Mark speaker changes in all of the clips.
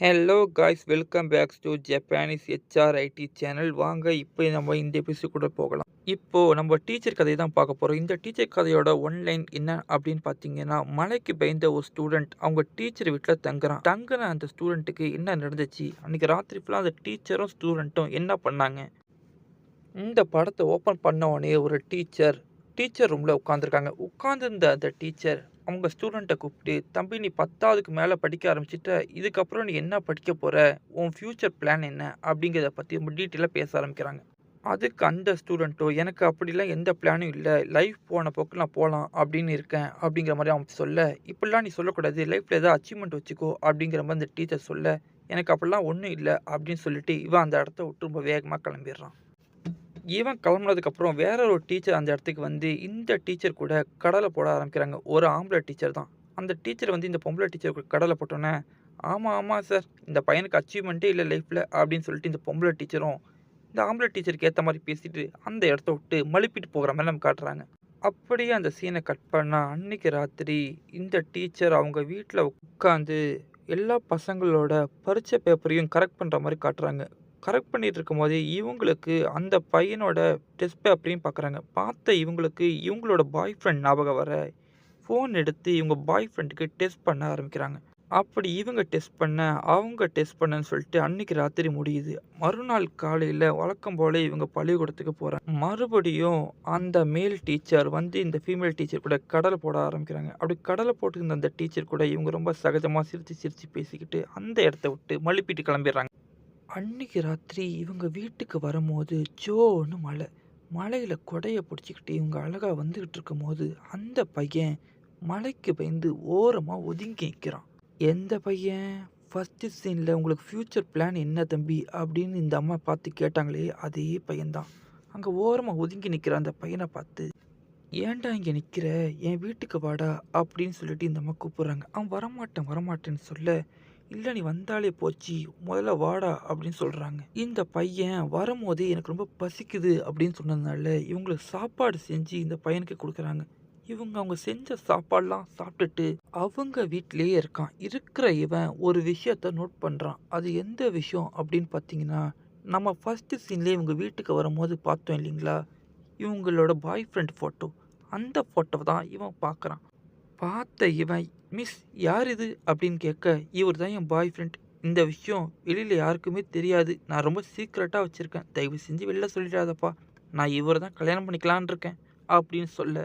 Speaker 1: Hello guys welcome backs to Japanese HRID channel வாங்க இப்போ நம்ம இந்த எபிசோட் கூட போகலாம். இப்போது நம்ம டீச்சர் கதையை தான் பார்க்க போகிறோம் இந்த டீச்சர் கதையோட ஒன்லைன் என்ன அப்படின்னு பார்த்தீங்கன்னா மலைக்கு பயந்த ஒரு ஸ்டூடெண்ட் அவங்க டீச்சர் வீட்டில் தங்குறான். தங்குன அந்த ஸ்டூடெண்ட்டுக்கு என்ன நடந்துச்சு? அன்றைக்கி ராத்திரி ஃபுல்லாக அந்த டீச்சரும் ஸ்டூடெண்ட்டும் என்ன பண்ணாங்க? இந்த படத்தை ஓப்பன் பண்ண உடனே ஒரு டீச்சர் டீச்சர் ரூமில் உட்காந்துருக்காங்க உட்காந்துருந்த அந்த டீச்சர் அவங்க ஸ்டூடெண்ட்டை கூப்பிட்டு தம்பி நீ பத்தாவதுக்கு மேலே படிக்க ஆரம்பிச்சிட்ட இதுக்கப்புறம் நீ என்ன படிக்க போகிற உன் ஃப்யூச்சர் பிளான் என்ன? அப்படிங்கிறத பற்றி ரொம்ப டீட்டெயிலாக பேச ஆரம்பிக்கிறாங்க. அதுக்கு அந்த ஸ்டூடெண்ட்டோ எனக்கு அப்படிலாம் எந்த பிளானும் இல்லை. லைஃப் போன போக்கு நான் போகலாம் அப்படின்னு இருக்கேன். அப்படிங்கிற மாதிரி அவன் சொல்ல இப்படிலாம் நீ சொல்லக்கூடாது. லைஃப்பில் ஏதாவது அச்சீவ்மெண்ட் வச்சுக்கோ. அப்படிங்கிற மாதிரி அந்த டீச்சர் சொல்ல எனக்கு அப்படிலாம் ஒன்றும் இல்லை. அப்படின்னு சொல்லிட்டு இவன் அந்த இடத்த விட்டு ரொம்ப வேகமாக கிளம்பிடுறான். இவன் கிளம்புனதுக்கப்புறம் வேற ஒரு டீச்சர் அந்த இடத்துக்கு வந்து இந்த டீச்சர் கூட கடலை போட ஆரம்பிக்கிறாங்க. ஒரு ஆம்பளை டீச்சர் தான். அந்த டீச்சர் வந்து இந்த பொம்பளை டீச்சர் கூட கடலை போட்டோன்னே ஆமாம் ஆமாம் சார் இந்த பையனுக்கு அச்சீவ்மெண்ட்டே இல்லை லைஃப்பில் அப்படின்னு சொல்லிட்டு இந்த பொம்பளை டீச்சரும் இந்த ஆம்பளை டீச்சருக்கு ஏற்ற மாதிரி பேசிட்டு அந்த இடத்த விட்டு மழுப்பிட்டு போகிற மாதிரி நம்ம காட்டுறாங்க. அப்படியே அந்த சீனை கட் பண்ணால் அன்னைக்கு ராத்திரி இந்த டீச்சர் அவங்க வீட்டில் உட்காந்து எல்லா பசங்களோட பரிச்சை பேப்பரையும் கரெக்ட் பண்ணுற மாதிரி காட்டுறாங்க. கரெக்ட் பண்ணிகிட்டு இருக்கும்போது இவங்களுக்கு அந்த பையனோட டெஸ்ட் பேப்பரையும் பார்க்குறாங்க பார்த்த இவங்களுக்கு இவங்களோட பாய் ஃப்ரெண்ட் ஞாபகம் வர ஃபோன் எடுத்து இவங்க பாய் ஃப்ரெண்டுக்கு டெஸ்ட் பண்ண ஆரம்பிக்கிறாங்க. அப்படி இவங்க டெஸ்ட் பண்ண அவங்க டெஸ்ட் பண்ணன்னு சொல்லிட்டு அன்னைக்கு ராத்திரி முடியுது. மறுநாள் காலையில் வழக்கம் போல இவங்க பள்ளிக்கூடத்துக்கு போகிறாங்க மறுபடியும் அந்த மேல் டீச்சர் வந்து இந்த ஃபீமேல் டீச்சர் கூட கடலை போட ஆரம்பிக்கிறாங்க. அப்படி கடலை போட்டுருந்த அந்த டீச்சர் கூட இவங்க ரொம்ப சகஜமாக சிரித்து சிரித்து பேசிக்கிட்டு அந்த இடத்த விட்டு மழுப்பிட்டு கிளம்பிடுறாங்க. அன்னைக்கு ராத்திரி இவங்க வீட்டுக்கு வரும்போது ஜோன்னு மழை. மழையில் கொடையை பிடிச்சிக்கிட்டு இவங்க அழகாக வந்துக்கிட்டு இருக்கும்போது அந்த பையன் மலைக்கு பயந்து ஓரமாக ஒதுங்கி நிற்கிறான் எந்த பையன்? ஃபஸ்ட்டு சீனில் உங்களுக்கு ஃப்யூச்சர் பிளான் என்ன தம்பி? அப்படின்னு இந்த அம்மா பார்த்து கேட்டாங்களே அதே பையன்தான். அங்கே ஓரமாக ஒதுங்கி நிற்கிற அந்த பையனை பார்த்து ஏன்டா இங்கே நிற்கிற என் வீட்டுக்கு வாடா அப்படின்னு சொல்லிட்டு இந்த அம்மா கூப்பிட்றாங்க. அவன் வரமாட்டேன் வரமாட்டேன்னு சொல்ல இல்லை நீ வந்தாலே போச்சு. முதல்ல வாடா அப்படின்னு சொல்கிறாங்க இந்த பையன் வரும்போதே எனக்கு ரொம்ப பசிக்குது அப்படின்னு சொன்னதுனால இவங்களுக்கு சாப்பாடு செஞ்சு இந்த பையனுக்கு கொடுக்குறாங்க. இவங்க அவங்க செஞ்ச சாப்பாடெலாம் சாப்பிட்டுட்டு அவங்க வீட்டிலேயே இருக்கான். இருக்கிற இவன் ஒரு விஷயத்த நோட் பண்ணுறான் அது எந்த விஷயம் அப்படின்னு பார்த்தீங்கன்னா நம்ம ஃபஸ்ட்டு சீன்லேயே இவங்க வீட்டுக்கு வரும்போது பார்த்தோம் இல்லைங்களா? இவங்களோட பாய் ஃப்ரெண்ட் ஃபோட்டோ அந்த ஃபோட்டோவை தான் இவன் பார்க்குறான். பார்த்த இவன் மிஸ் யார் இது? அப்படின்னு கேட்க இவர் தான் என் பாய் ஃப்ரெண்ட் இந்த விஷயம் வெளியில் யாருக்குமே தெரியாது. நான் ரொம்ப சீக்ரெட்டாக வச்சுருக்கேன். தயவு செஞ்சு வெளில சொல்லிடாதப்பா. நான் இவர் தான் கல்யாணம் பண்ணிக்கலான் இருக்கேன். அப்படின்னு சொல்ல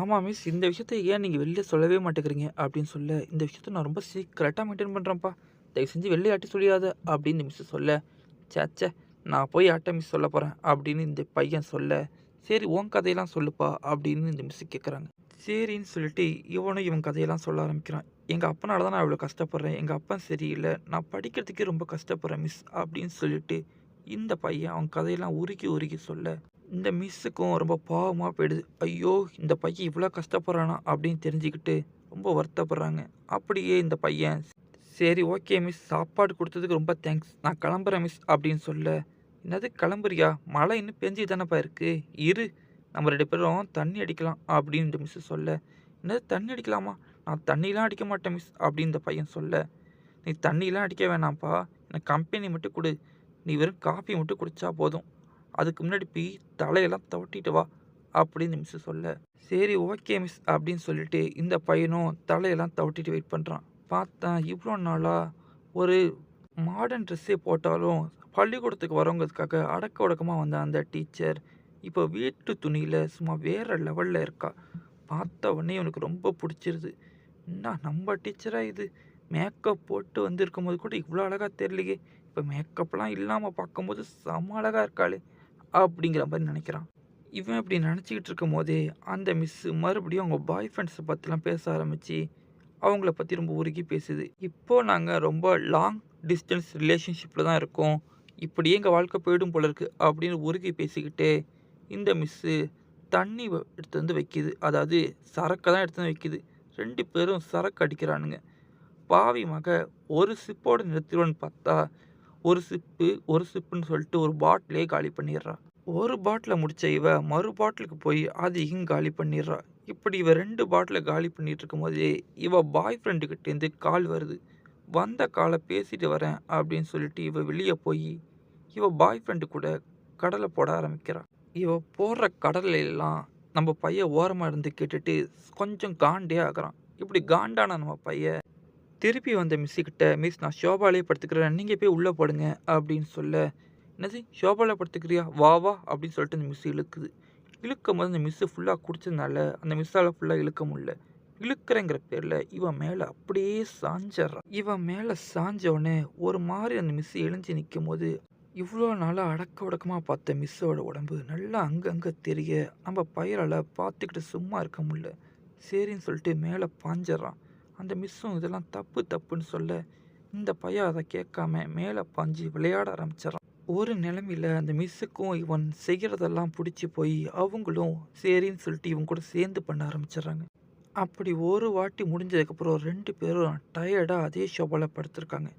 Speaker 1: ஆமாம் மிஸ் இந்த விஷயத்த ஏன் நீங்கள் வெளில சொல்லவே மாட்டேங்கிறீங்க? அப்படின்னு சொல்ல இந்த விஷயத்த நான் ரொம்ப சீக்ரெட்டாக மெயின்டைன் பண்ணுறேன்ப்பா தயவு செஞ்சு வெளில ஆட்டி சொல்லிடாத. அப்படின்னு மிஸ் சொல்ல சேச்சே நான் போய் ஆட்ட மிஸ் சொல்ல போகிறேன் அப்படின்னு இந்த பையன் சொல்ல சரி உன் கதையெல்லாம் சொல்லுப்பா. அப்படின்னு இந்த மிஸ் கேட்குறாங்க சரின்னு சொல்லிட்டு இவனும் இவன் கதையெல்லாம் சொல்ல ஆரம்பிக்கிறான். எங்கள் அப்பனால தான் நான் இவ்வளோ கஷ்டப்படுறேன். எங்கள் அப்பா சரியில்லை. நான் படிக்கிறதுக்கே ரொம்ப கஷ்டப்படுறேன் மிஸ் அப்படின்னு சொல்லிட்டு இந்த பையன் அவன் கதையெல்லாம் உருக்கி உருக்கி சொல்ல இந்த மிஸ்ஸுக்கும் ரொம்ப பாவமாக போயிடுது. ஐயோ இந்த பையன் இவ்வளோ கஷ்டப்படுறானா அப்படின்னு தெரிஞ்சுக்கிட்டு ரொம்ப வருத்தப்படுறாங்க. அப்படியே இந்த பையன் சரி ஓகே மிஸ் சாப்பாடு கொடுத்ததுக்கு ரொம்ப தேங்க்ஸ் நான் கிளம்புறேன் மிஸ் அப்படின்னு சொல்ல என்னது கிளம்புறியா? மழை இன்னும் பெஞ்சு தானேப்பா இருக்குது இரு நம்ம ரெண்டு பேரும் தண்ணி அடிக்கலாம் அப்படின்னு இந்த மிஸ் சொல்ல என்னது தண்ணி அடிக்கலாமா? நான் தண்ணிலாம் அடிக்க மாட்டேன் மிஸ் அப்படின்னு பையன் சொல்ல நீ தண்ணிலாம் அடிக்க வேணாம்ப்பா எனக்கு கம்பெனி மட்டும் கொடு நீ வெறும் காஃபி மட்டும் குடித்தா போதும் அதுக்கு முன்னாடி போய் தலையெல்லாம் தவட்டிட்டு வா அப்படின்னு மிஸ் சொல்ல சரி ஓகே மிஸ் அப்படின்னு சொல்லிட்டு இந்த பையனும் தலையெல்லாம் தவட்டிட்டு வெயிட் பண்ணுறான் பார்த்தா இவ்வளோ நாளாக ஒரு மாடர்ன் ட்ரெஸ்ஸே போட்டாலும் பள்ளிக்கூடத்துக்கு வரவங்கிறதுக்காக அடக்க உடக்கமாக வந்த அந்த டீச்சர் இப்போ வீட்டு துணியில் சும்மா வேறு லெவலில் இருக்கா? பார்த்த உடனே எனக்கு ரொம்ப பிடிச்சிருது. என்ன நம்ம டீச்சராக இது? மேக்கப் போட்டு வந்திருக்கும் போது கூட இவ்வளோ அழகாக தெரியலையே. இப்போ மேக்கப்லாம் இல்லாமல் பார்க்கும்போது செம அழகாக இருக்காளே அப்படிங்கிற மாதிரி நினைக்கிறான். இவன் இப்படி நினச்சிக்கிட்டு இருக்கும் போதே அந்த மிஸ்ஸு மறுபடியும் அவங்க பாய் ஃப்ரெண்ட்ஸை பற்றிலாம் பேச ஆரம்பித்து அவங்கள பற்றி ரொம்ப உருகி பேசுது. இப்போது நாங்கள் ரொம்ப லாங் டிஸ்டன்ஸ் ரிலேஷன்ஷிப்பில் தான் இருக்கோம். இப்படியே எங்கள் வாழ்க்கை போயிடும் போல இருக்குது அப்படின்னு உருகி பேசிக்கிட்டே இந்த மிஸ்ஸு தண்ணி எடுத்து வந்து வைக்கிது. அதாவது சரக்கை தான் எடுத்து வந்து வைக்கிது. ரெண்டு பேரும் சரக்கு அடிக்கிறானுங்க. பாவி மக ஒரு சிப்போடு நிறுத்திடுவோன்னு பார்த்தா ஒரு சிப்பு ஒரு சிப்புன்னு சொல்லிட்டு ஒரு பாட்டிலே காலி பண்ணிடுறா. ஒரு பாட்டிலை முடித்த இவ மறு பாட்டிலுக்கு போய் அதையும் காலி பண்ணிடுறா. இப்படி இவ ரெண்டு பாட்டிலை காலி பண்ணிட்டு இருக்கும்போதே இவ பாய் ஃப்ரெண்டுக்கிட்டேருந்து கால் வருது. வந்த காலை பேசிட்டு வரேன் அப்படின்னு சொல்லிட்டு இவ வெளியே போய் இவ பாய் ஃப்ரெண்டு கூட கடலை போட ஆரம்பிக்கிறான் இவ போடுற கடலையெல்லாம் நம்ம பையன் ஓரமாக இருந்து கேட்டுட்டு கொஞ்சம் காண்டே ஆகுறான். இப்படி காண்டான நம்ம பையன். திருப்பி வந்த மிஸ்ஸுக்கிட்ட மிஸ் நான் ஷோபாலே படுத்துக்கிறேன். நீங்கள் போய் உள்ளே போடுங்க அப்படின்னு சொல்ல என்னது ஷோபாலே படுத்துக்கிறியா? வா வா அப்படின்னு சொல்லிட்டு அந்த மிஸ் இழுக்குது. இழுக்கும் போது அந்த மிஸ்ஸு ஃபுல்லாக குடிச்சதுனால அந்த மிஸ்ஸால் ஃபுல்லாக இழுக்க முடியல. இழுக்கிறேங்கிற பேரில் இவன் மேலே அப்படியே சாஞ்சிட்றான். இவன் மேலே சாஞ்ச உடனே ஒரு மாதிரி அந்த மிஸ் எழுஞ்சி நிற்கும் போது இவ்வளோ நாளாக அடக்க உடக்கமாக பார்த்த மிஸ்ஸோட உடம்பு நல்லா அங்கங்கே தெரிய நம்ம பயிரால் பார்த்துக்கிட்டு சும்மா இருக்க முடியல. சரின்னு சொல்லிட்டு மேலே பாஞ்சிட்றான். அந்த மிஸ்ஸும் இதெல்லாம் தப்பு தப்புன்னு சொல்ல இந்த பையன் அதை கேட்காம மேலே பாஞ்சு விளையாட ஆரம்பிச்சிடறான். ஒரு நிலமையில் அந்த மிஸ்ஸுக்கும் இவன் செய்கிறதெல்லாம் பிடிச்சி போய் அவங்களும் சரின்னு சொல்லிட்டு இவன் கூட சேர்ந்து பண்ண ஆரம்பிச்சிடுறாங்க. அப்படி ஒரு வாட்டி முடிஞ்சதுக்கப்புறம் ரெண்டு பேரும் டயர்டாக அதே ஷோபாவில் படுத்திருக்காங்க.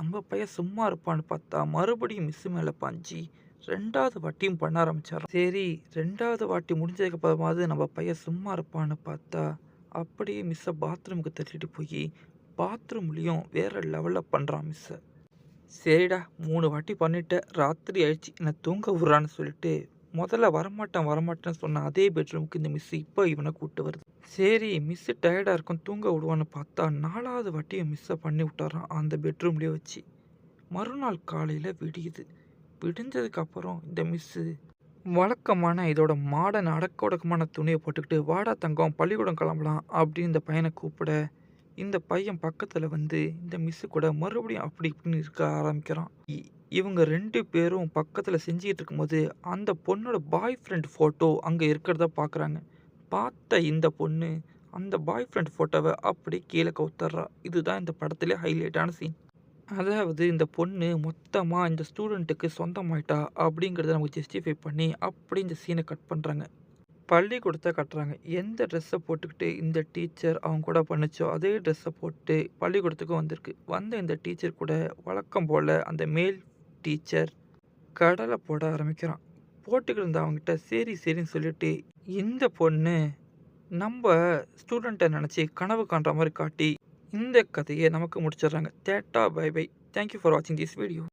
Speaker 1: நம்ம பையன் சும்மா இருப்பான்னு பார்த்தா மறுபடியும் மிஸ்ஸு மேலே பாஞ்சி ரெண்டாவது வாட்டியும் பண்ண ஆரம்பிச்சாராம் சரி ரெண்டாவது வாட்டி முடிஞ்சதுக்கப்புறமாவது நம்ம பையன் சும்மா இருப்பான்னு பார்த்தா அப்படியே மிஸ்ஸை பாத்ரூமுக்கு தள்ளிட்டு போய் பாத்ரூம்லேயும் வேறு லெவலில் பண்ணுறான் மிஸ்ஸை சரிடா மூணு வாட்டி பண்ணிட்டேன். ராத்திரி ஆயிடுச்சு. என்னை தூங்க விட்றான்னு சொல்லிட்டு முதல்ல வரமாட்டேன் வரமாட்டேன்னு சொன்ன அதே பெட்ரூமுக்கு இந்த மிஸ் இப்போ இவனை கூப்பிட்டு வருது. சரி மிஸ்ஸு டயர்டாக இருக்கும் தூங்க விடுவான்னு பார்த்தா நாலாவது வாட்டியை மிஸ்ஸை பண்ணி விட்டாரான் அந்த பெட்ரூம்லேயே வச்சு. மறுநாள் காலையில் விடியுது. விடிஞ்சதுக்கப்புறம் இந்த மிஸ்ஸு வழக்கமான இதோட மாடர்ன் அடக்க ஒடுக்கமான துணியை போட்டுக்கிட்டு வாடா தங்கம் பள்ளிக்கூடம் கிளம்பலாம் அப்படின்னு இந்த பையனை கூப்பிட இந்த பையன் பக்கத்தில் வந்து இந்த மிஸ்ஸு கூட மறுபடியும் அப்படி இப்படின்னு இருக்க ஆரம்பிக்கிறான். இ- இவங்க ரெண்டு பேரும் பக்கத்தில் செஞ்சுக்கிட்டு இருக்கும்போது அந்த பொண்ணோட பாய் ஃப்ரெண்ட் ஃபோட்டோ அங்கே இருக்கிறத பார்க்குறாங்க பார்த்த இந்த பொண்ணு அந்த பாய் ஃப்ரெண்ட் ஃபோட்டோவை அப்படியே கீழே கவுத்தர்றா இதுதான் இந்த படத்திலே ஹைலைட்டான சீன் அதாவது இந்த பொண்ணு மொத்தமாக இந்த ஸ்டூடெண்ட்டுக்கு சொந்தமாயிட்டா அப்படிங்கிறத நமக்கு ஜஸ்டிஃபை பண்ணி அப்படி இந்த சீனை கட் பண்ணுறாங்க பள்ளிக்கூடத்தை கட்டுறாங்க. எந்த ட்ரெஸ்ஸை போட்டுக்கிட்டு இந்த டீச்சர் அவங்க கூட பண்ணுச்சோ அதே ட்ரெஸ்ஸை போட்டு பள்ளிக்கூடத்துக்கும் வந்திருக்கு. வந்த இந்த டீச்சர் கூட வழக்கம் போல் அந்த மேல் டீச்சர் கடலை போட ஆரம்பிக்கிறான். போட்டுக்கிட்டு இருந்த அவங்ககிட்ட சரி சரின்னு சொல்லிட்டு இந்த பொண்ணு நம்ம ஸ்டூடெண்ட்டை நினச்சி கனவு காண்ற மாதிரி காட்டி இந்த கதையை நமக்கு முடிச்சிடுறாங்க. தேட்டா bye bye thank you for வாட்சிங் திஸ் வீடியோ